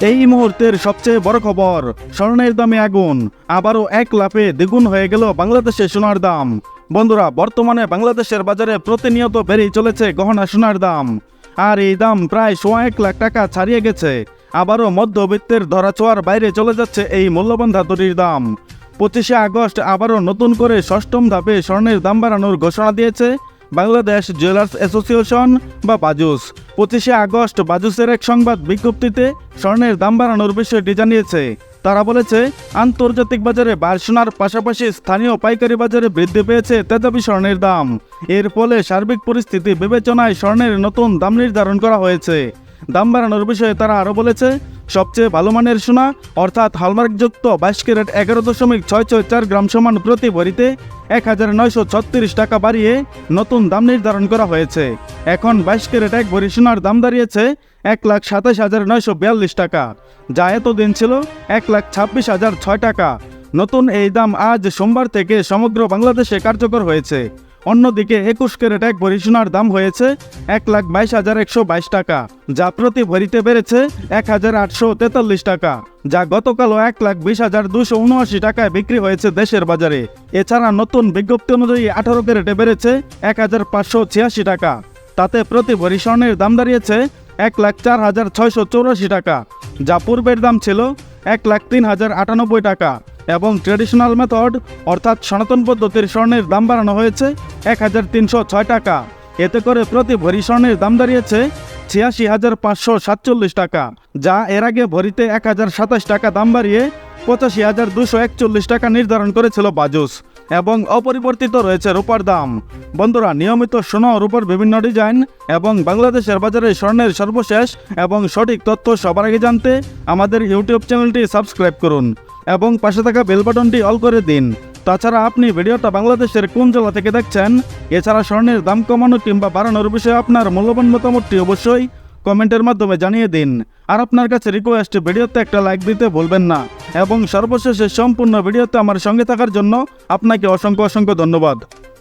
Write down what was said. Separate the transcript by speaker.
Speaker 1: এই মুহূর্তের সবচেয়ে বড় খবর, স্বর্ণের দামে আগুন। আবারও এক লাফে দ্বিগুণ হয়ে গেল বাংলাদেশে সোনার দাম। বন্ধুরা, বর্তমানে বাংলাদেশের বাজারে প্রতিনিয়ত বেড়েই চলেছে গহনা সোনার দাম। আর এই দাম প্রায় সোয়া এক লাখ টাকা ছাড়িয়ে গেছে। আবারও মধ্যবিত্তের ধরাছোঁয়ার বাইরে চলে যাচ্ছে এই মূল্যবান ধাতুটির দাম। পঁচিশে আগস্ট আবারও নতুন করে ষষ্ঠম ধাপে স্বর্ণের দাম বাড়ানোর ঘোষণা দিয়েছে। বাংলাদেশ জুয়েলার্স অ্যাসোসিয়েশন বা বাজুস। পঁচিশে আগস্ট বাজুসের এক সংবাদ বিজ্ঞপ্তিতে স্বর্ণের দাম বাড়ানোর বিষয়টি জানিয়েছে। তারা বলেছে, আন্তর্জাতিক বাজারে বার্সোনার পাশাপাশি স্থানীয় পাইকারি বাজারে বৃদ্ধি পেয়েছে তেজাবি স্বর্ণের দাম। এর ফলে সার্বিক পরিস্থিতি বিবেচনায় স্বর্ণের নতুন দাম নির্ধারণ করা হয়েছে। দাম বাড়ানোর বিষয়ে তারা আরও বলেছে, সবচেয়ে ভালো মানের সোনা, অর্থাৎ হলমার্কযুক্ত বাইশ ক্যারেট এগারো দশমিক ছয় ছয় চার গ্রাম সমান প্রতি ভরিতে এক হাজার নয়শো ছত্রিশ টাকা বাড়িয়ে নতুন দাম নির্ধারণ করা হয়েছে। এখন বাইশ ক্যারেট এক ভরি সোনার দাম দাঁড়িয়েছে এক লাখ সাতাশ হাজার নয়শো বিয়াল্লিশ টাকা, যা এতদিন ছিল এক লাখ ছাব্বিশ হাজার ছয় টাকা। নতুন এই দাম আজ সোমবার থেকে সমগ্র বাংলাদেশে কার্যকর হয়েছে। অন্যদিকে একুশ ক্যারেট এক ভরি সোনার দাম হয়েছে এক লাখ বাইশ হাজার একশো বাইশ টাকা, যা প্রতি ভরিতে বেড়েছে এক হাজার আটশো তেতাল্লিশ টাকা, যা গতকালও এক লাখ বিশ হাজার দুশো উনআশি টাকায় বিক্রি হয়েছে দেশের বাজারে। এছাড়া নতুন বিজ্ঞপ্তি অনুযায়ী আঠারো ক্যারেটে বেড়েছে এক হাজার পাঁচশো ছিয়াশি টাকা, তাতে প্রতি ভরি স্বর্ণের দাম দাঁড়িয়েছে এক লাখ চার হাজার ছয়শো চৌরাশি টাকা, যা পূর্বের দাম ছিল এক লাখ তিন হাজার আটানব্বই টাকা, এবং ট্রেডিশনাল মেথড অর্থাৎ সনাতন পদ্ধতির স্বর্ণের দাম বাড়ানো হয়েছে এক হাজার তিনশো ছয় টাকা। এতে করে প্রতি ভরি স্বর্ণের দাম দাঁড়িয়েছে ছিয়াশি হাজার পাঁচশো সাতচল্লিশ টাকা, যা এর আগে ভরিতে এক হাজার সাতাশ টাকা দাম বাড়িয়ে পঁচাশি হাজার দুশো একচল্লিশ টাকা নির্ধারণ করেছিল বাজুস, এবং অপরিবর্তিত রয়েছে রূপার দাম। বন্ধুরা, নিয়মিত সোনা রূপার বিভিন্ন ডিজাইন এবং বাংলাদেশের বাজারে স্বর্ণের সর্বশেষ এবং সঠিক তথ্য সবার আগে জানতে আমাদের ইউটিউব চ্যানেলটি সাবস্ক্রাইব করুন এবং পাশে থাকা বেল বাটনটি অল করে দিন। তাছাড়া আপনি ভিডিওটা বাংলাদেশের কোন জেলা থেকে দেখছেন? এছাড়া স্বর্ণের দাম কমানো কিংবা বাড়ানোর বিষয়ে আপনার মূল্যবান মতামতটি অবশ্যই কমেন্টের মাধ্যমে জানিয়ে দিন। আর আপনার কাছে রিকোয়েস্ট ভিডিওতে একটা লাইক দিতে ভুলবেন না। এবং সর্বশেষে সম্পূর্ণ ভিডিওতে আমার সঙ্গে থাকার জন্য আপনাকে অসংখ্য অসংখ্য ধন্যবাদ।